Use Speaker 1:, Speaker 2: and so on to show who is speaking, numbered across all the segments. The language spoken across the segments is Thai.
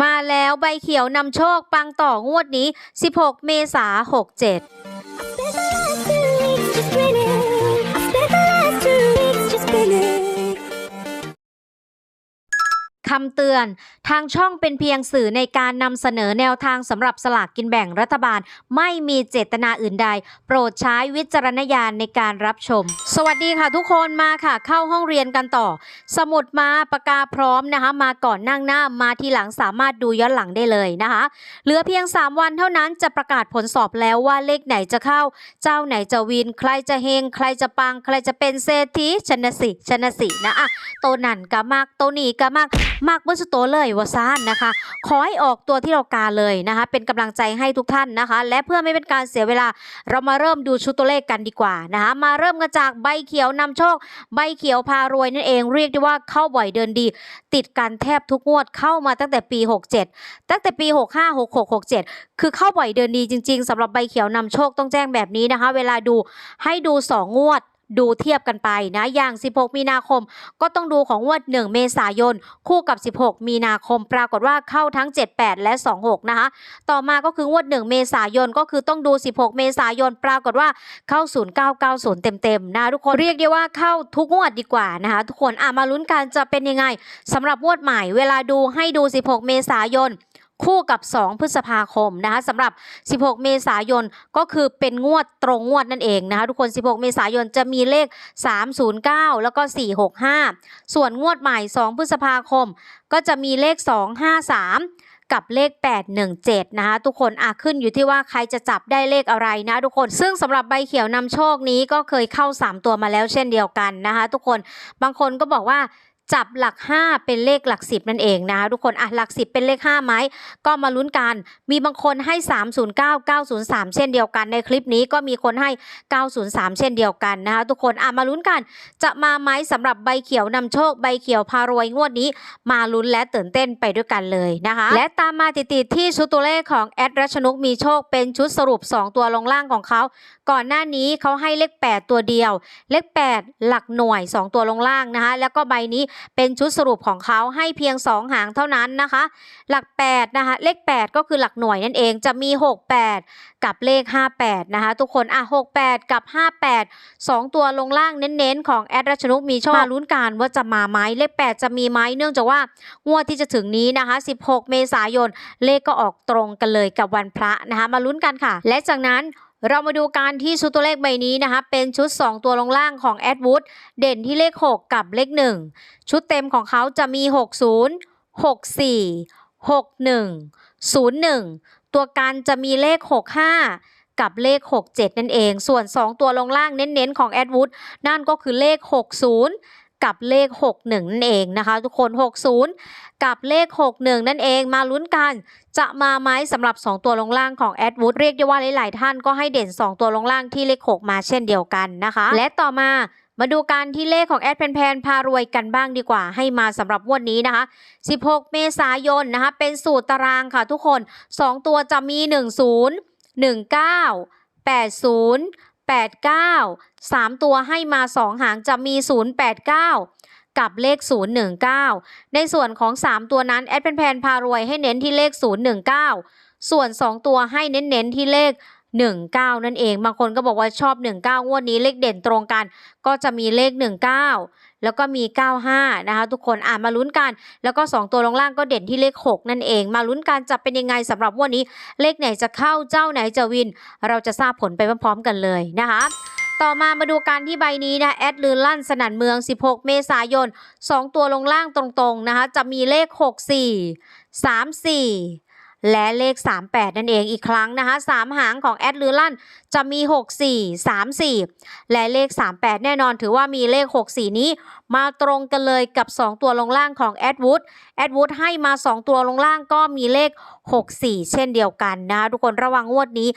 Speaker 1: มาแล้วใบเขียวนำโชคปังต่องวดนี้ 16 เมษา67 คำเตือน ทางช่องเป็นเพียงสื่อในการนำเสนอแนวทางสำหรับสลากกินแบ่งรัฐบาล ไม่มีเจตนาอื่นใด โปรดใช้วิจารณญาณในการรับชม สวัสดีค่ะทุกคนมาค่ะ เข้าห้องเรียนกันต่อ สมุดมาปากกาพร้อมนะคะ มาก่อนนั่งหน้ามาทีหลังสามารถดูย้อนหลังได้เลยนะคะ เหลือเพียง 3 วันเท่านั้นจะประกาศผลสอบแล้วว่าเลขไหนจะเข้า เจ้าไหนจะวิน ใครจะเฮงใครจะปัง ใครจะเป็นเศรษฐีชนะสิชนะสินะอะโตนั่นก็มากโตนีก็มากมากเบิ้สุโตวเลยวาซานนะคะ ขอให้ออกตัวที่เราการเลยนะคะ เป็นกำลังใจให้ทุกท่านนะคะ และเพื่อไม่เป็นการเสียเวลา เรามาเริ่มดูชุดตัวเลขกันดีกว่านะคะ มาเริ่มกันจากใบเขียวนำโชค ใบเขียวพารวยนั่นเองเรียกได้ว่าเข้าบ่อยเดินดี ติดกันแทบทุกงวดเข้ามาตั้งแต่ปี 67 ตั้งแต่ปี 65 66 67 คือเข้าบ่อยเดินดีจริง ๆสำหรับใบเขียวนำโชคต้องแจ้งแบบนี้นะคะ เวลาดูให้ดู 2 งวด ดูเทียบกันไปนะอย่าง 16 มีนาคม ก็ต้องดูของงวด1เมษายน คู่กับ 16 มีนาคม ปรากฏว่าเข้าทั้ง 78 และ 26 นะคะ ต่อมาก็คืองวด 1 เมษายนก็คือต้องดู 16 เมษายน ปรากฏว่าเข้า 0990 เต็มๆนะทุกคนเรียกได้ว่าเข้าทุกงวดดีกว่านะคะทุกคนอะมาลุ้นกันจะเป็นยังไงสำหรับงวดใหม่เวลาดูให้ดู 16 เมษายน คู่กับ 2 พฤษภาคมนะคะสำหรับ 16 เมษายนก็คือเป็นงวดตรงงวดนั่นเองนะคะทุกคน 16 เมษายนจะมีเลข 309 แล้วก็ 465 ส่วนงวดใหม่ 2 พฤษภาคม ก็จะมีเลข 253กับเลข 817 นะคะทุกคนอะขึ้นอยู่ที่ว่าใครจะจับได้เลขอะไรนะทุกคนซึ่งสำหรับใบเขียวนำโชคนี้ก็เคยเข้า 3 ตัวมาแล้วเช่นเดียวกันนะคะทุกคนบางคนก็บอกว่า จับหลัก 5 เป็นเลขหลัก 10 นั่นเองนะคะทุกคนอะหลัก 10 เป็นเลข5ไหมก็มาลุ้นกัน มีบางคนให้ 309 903 เช่นเดียวกันในคลิปนี้ก็มีคนให้ 903 เช่นเดียวกันนะคะทุกคนอะมาลุ้นกัน จะมาไหมสำหรับใบเขียวนำโชคใบเขียวพารวยงวดนี้ มาลุ้นและตื่นเต้นไปด้วยกันเลยนะคะ และตามมาติดๆที่ชุดตัวเลขของแอดรัชนุกมีโชคเป็นชุดสรุป 2 ตัวลงล่างของเขา ก่อนหน้านี้เขาให้เลข 8 ตัวเดียว เลข 8 หลักหน่วย 2 ตัวลงล่างนะคะแล้วก็ใบนี้เป็นชุดสรุปของเขาให้เพียง 2 หางเท่านั้นนะคะ หลัก8นะคะเลข 8 ก็คือหลักหน่วยนั่นเองจะมี 68 กับเลข 58 นะคะ ทุกคนอะ68 กับ 58 2 ตัวลงล่างเน้นๆ ของแอดรัชนุกมีโชคมาลุ้นกันว่าจะมาไหมเลข 8 จะมีไหมเนื่องจากว่างวดที่จะถึงนี้นะคะ 16 เมษายนเลขก็ออกตรงกันเลยกับวันพระนะคะ มาลุ้นกันค่ะ และจากนั้น เรามาดูการที่ชุดตัวเลขใบนี้นะคะ เป็นชุด 2 ตัวลงล่างของแอดวูดเด่นที่เลข 6 กับเลข 1 ชุดเต็มของเขาจะมี 60 64 61 01 ตัวกันจะมีเลข 65กับเลข 67 นั่นเอง ส่วน 2 ตัวลงล่างเน้นๆ ของแอดวูดนั่นก็คือเลข 60 กับเลข 61 นั่นเองนะคะ ทุกคน 60 กับเลข 61 นั่นเองมาลุ้นกันจะมาไหมสำหรับ 2 ตัวลงล่างของแอดวูดเรียกได้ว่าหลาย ๆ ท่านก็ให้เด่น 2 ตัวลงล่างที่เลข 6 มาเช่นเดียวกันนะคะ และต่อมามาดูการที่เลขของแอดแพนๆพารวยกันบ้างดีกว่า ให้มาสำหรับวันนี้นะคะ 16 เมษายนนะคะ เป็นสูตรตารางค่ะทุกคน 2 ตัวจะมี 10 19 80 89 3 ตัวให้มา 2 หางจะมี 089 กับเลข 019 ในส่วนของ 3 ตัวนั้น แอดเป็นแพนพารวยให้เน้นที่เลข 019 ส่วน 2 ตัวให้เน้นๆที่เลข 19 นั่นเอง บางคนก็บอกว่าชอบ 19 งวดนี้เลขเด่นตรงกัน ก็จะมีเลข 19 แล้วก็มี 95 นะคะ ทุกคนอ่านมาลุ้นกัน แล้วก็ 2 ตัวลงล่างก็เด่นที่เลข 6 นั่นเอง มาลุ้นกันจะเป็นยังไงสำหรับวันนี้ เลขไหนจะเข้าเจ้าไหนจะวิน เราจะทราบผลไปพร้อมๆกันเลยนะคะต่อมามาดูการที่ใบนี้นะแอดลือลั่นสนั่นเมือง 16 เมษายน 2 ตัวลงล่างตรงๆนะคะจะมีเลข 64 34 และเลข 38 นั่นเองอีกครั้งนะคะ3หางของแอดลือลั่นจะมี 64 34 และเลข 38 แน่นอนถือว่ามีเลข 64 นี้ มาตรงกันเลยกับ 2 ตัวลงล่างของแอดวูดแอดวูดให้มา 2 ตัวลงล่างก็มีเลข 64 เช่นเดียวกันนะคะทุกคนระวังงวดนี้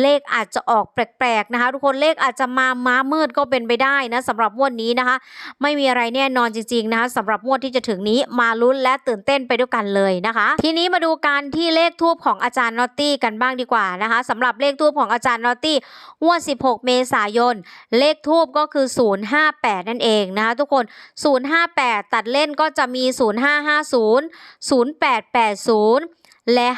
Speaker 1: เลขอาจจะออกแปลกๆนะคะทุกคนเลขอาจจะมาม้ามืดก็เป็นไปได้นะสำหรับงวดนี้นะคะ ไม่มีอะไรแน่นอนจริงๆนะคะสำหรับงวดที่จะถึงนี้มาลุ้นและตื่นเต้นไปด้วยกันเลยนะคะ ทีนี้มาดูการที่เลขทูบของอาจารย์นอตตี้กันบ้างดีกว่านะคะสำหรับเลขทูบของอาจารย์นอตตี้งวด 16 เมษายน เลขทูบก็คือ 058 นั่นเองนะคะทุกคน 058 ตัดเล่นก็จะมี 0550 0880 และ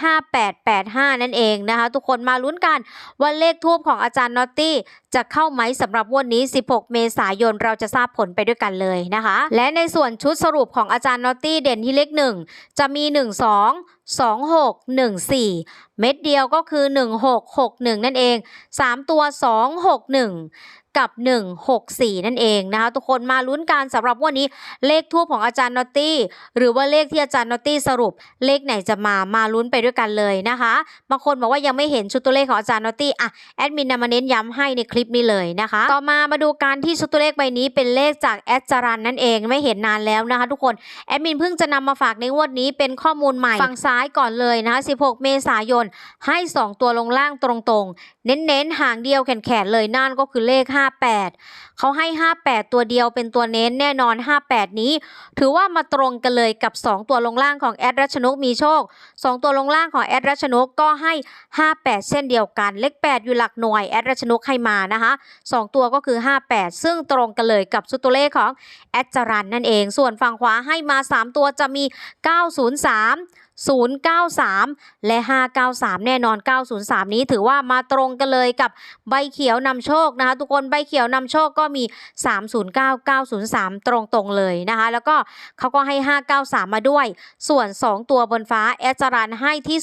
Speaker 1: 5885 นั่นเองนะคะ ทุกคนมาลุ้นกันว่าเลขทูบของอาจารย์นอตตี้จะเข้าไหมสำหรับวันนี้ 16 เมษายนเราจะทราบผลไปด้วยกันเลยนะคะ และในส่วนชุดสรุปของอาจารย์นอตตี้เด่นที่เลข 1 จะมี 1 2 2 6 1 4 เม็ดเดียวก็คือ 1661 นั่นเอง 3 ตัว 261 กับ 164 นั่นเองนะคะ ทุกคนมาลุ้นกันสำหรับวันนี้เลขทูบของอาจารย์นอตตี้ หรือว่าเลขที่อาจารย์นอตตี้สรุป เลขไหนจะมามาลุ้นไปด้วยกันเลยนะคะบางคนบอกว่ายังไม่เห็นชุดตัวเลขของอาจารย์นอตตี้อะแอดมินนำมาเน้นย้ำให้ในคลิปนี้เลยนะคะ ต่อมามาดูการที่ชุดตัวเลขใบนี้เป็นเลขจากแอดจารันนั่นเองไม่เห็นนานแล้วนะคะ ทุกคนแอดมินเพิ่งจะนำมาฝากในงวดนี้เป็นข้อมูลใหม่ฝั่งซ้ายก่อนเลยนะคะ 16 เมษายนให้ 2 ตัวลงล่างตรงๆ เน้นๆ ห่างเดียวแขนๆเลยนั่นก็คือเลข58 เขาให้ 58 ตัวเดียวเป็นตัวเน้นแน่นอน 58 นี้ ถือว่ามาตรงกันเลยกับ 2 ตัวลงล่างของแอดรัชนกมีโชค 2 ตัวลงล่างของแอดรัชนกก็ให้ 58 เช่นเดียวกัน เลข 8 อยู่หลักหน่วยแอดรัชนกให้มานะคะ 2 ตัวก็คือ 58 ซึ่งตรงกันเลยกับชุดตัวเลขของแอดจารันนั่นเอง ส่วนฝั่งขวาให้มา 3 ตัวจะมี 903 093 และ 593 แน่นอน 903 นี้ถือว่ามาตรงกันเลยกับใบเขียวนำโชคนะคะทุกคนใบเขียวนำโชคก็มี 309 903 ตรงตรงเลยนะคะแล้วก็เขาก็ให้ 593 มาด้วย ส่วน 2 ตัวบนฟ้าแอจารันให้ที่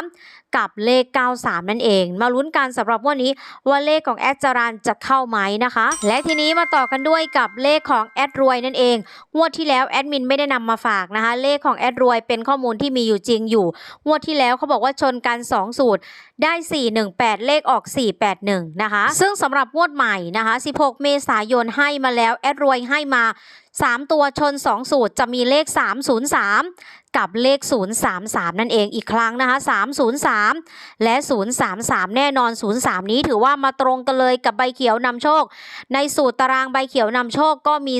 Speaker 1: 03 กับเลข 93 นั่นเอง มาลุ้นกันสำหรับวันนี้ว่าเลขของแอดจารันจะเข้าไหมนะคะ และทีนี้มาต่อกันด้วยกับเลขของแอดรวยนั่นเองงวดที่แล้วแอดมินไม่ได้นำมาฝากนะคะ เลขของแอดรวยเป็นข้อมูลที่มีอยู่จริงอยู่งวดที่แล้วเขาบอกว่าชนกัน 2 สูตรได้ 418 เลขออก 481 นะคะ ซึ่งสำหรับงวดใหม่นะคะ 16 เมษายนให้มาแล้ว แอดรวยให้มา3 ตัวชน 2 สูตรจะมีเลข 303 กับเลข 033 นั่นเองอีกครั้งนะคะ 303 และ 033 แน่นอน 03 นี้ถือว่ามาตรงกันเลยกับใบเขียวนำโชค ในสูตรตารางใบเขียวนำโชคก็มี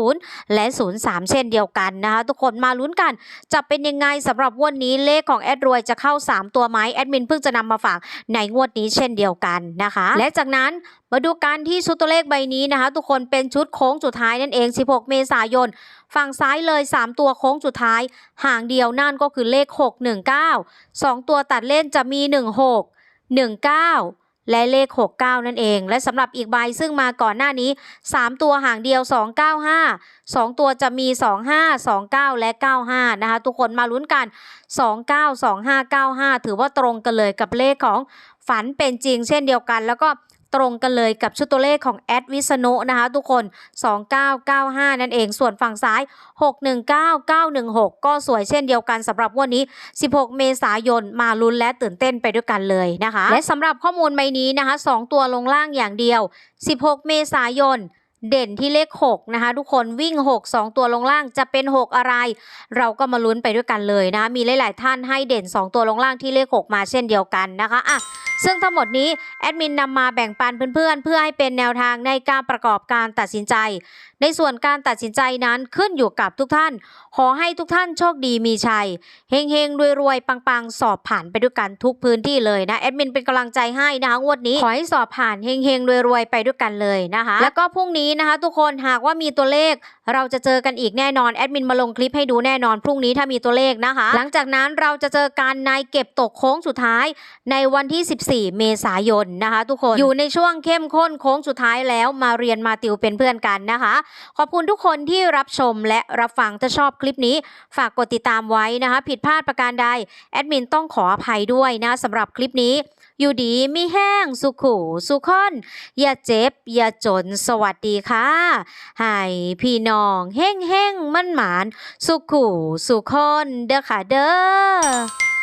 Speaker 1: 30 และ 03 เช่นเดียวกันนะคะ ทุกคนมาลุ้นกัน จะเป็นยังไงสำหรับวดนี้เลขของแอดรวยจะเข้า 3 ตัวไหมแอดมินเพิ่งจะนำมาฝากในงวดนี้เช่นเดียวกันนะคะ และจากนั้นมาดูการที่ชุดตัวเลขใบนี้นะคะ ทุกคนเป็นชุดโค้งสุดท้ายนั่นเอง 16 เมเมษายน ฝั่งซ้ายเลย 3 ตัวโค้งสุดท้าย ห่างเดียวนั่นก็คือเลข 619 2 ตัวตัดเล่นจะมี 16 19และเลข 69 นั่นเอง และสำหรับอีกใบซึ่งมาก่อนหน้านี้ 3 ตัวห่างเดียว 295 2 ตัวจะมี 25 29 และ 95 นะคะ ทุกคนมาลุ้นกัน 29 25 95 ถือว่าตรงกันเลยกับเลขของฝันเป็นจริงเช่นเดียวกัน แล้วก็ ตรงกันเลยกับชุดตัวเลขของแอดวิษณุนะคะทุกคน 2995 นั่นเอง ส่วนฝั่งซ้าย 619 916 ก็สวยเช่นเดียวกันสำหรับวันนี้ 16 เมษายนมาลุ้นและตื่นเต้นไปด้วยกันเลยนะคะ และสำหรับข้อมูลใบนี้นะคะ 2 ตัวลงล่างอย่างเดียว 16 เมษายนเด่นที่เลข 6 นะคะ ทุกคนวิ่ง 6 2 ตัวลงล่างจะเป็น 6 อะไร เราก็มาลุ้นไปด้วยกันเลยนะคะมีหลาย ๆ ท่านให้เด่น 2 ตัวลงล่างที่เลข 6 มาเช่นเดียวกันนะคะอะ ซึ่งทั้งหมดนี้แอดมินนำมาแบ่งปันเพื่อนๆ เพื่อให้เป็นแนวทางในการประกอบการตัดสินใจ ในส่วนการตัดสินใจนั้นขึ้นอยู่กับทุกท่าน ขอให้ทุกท่านโชคดีมีชัยเฮงเฮงรวยรวยๆปังๆ สอบผ่านไปด้วยกันทุกพื้นที่เลยนะแอดมินเป็นกำลังใจให้นะคะงวดนี้ขอให้สอบผ่านเฮงเฮงรวยรวยๆไปด้วยกันเลยนะคะ แล้วก็พรุ่งนี้นะคะ ทุกคนหากว่ามีตัวเลข เราจะเจอกันอีกแน่นอนแอดมินมาลงคลิปให้ดูแน่นอนพรุ่งนี้ถ้ามีตัวเลขนะคะ หลังจากนั้นเราจะเจอกันในเก็บตกโค้งสุดท้ายในวันที่ 14 เมษายนนะคะ ทุกคนอยู่ในช่วงเข้มข้นโค้งสุดท้ายแล้วมาเรียนมาติวเป็นเพื่อนกันนะคะ ขอบคุณทุกคนที่รับชมและรับฟังถ้าชอบคลิปนี้ฝากกดติดตามไว้นะคะ ผิดพลาดประการใดแอดมินต้องขออภัยด้วยนะสำหรับคลิปนี้ อยู่ดีมีแห้งสุขุสุขอน อย่าเจ็บ อย่าจนสวัสดีค่ะ ให้พี่น้องเฮ่งเฮ่งมั่นหมาน สุขุสุขอนเด้อค่ะเด้อ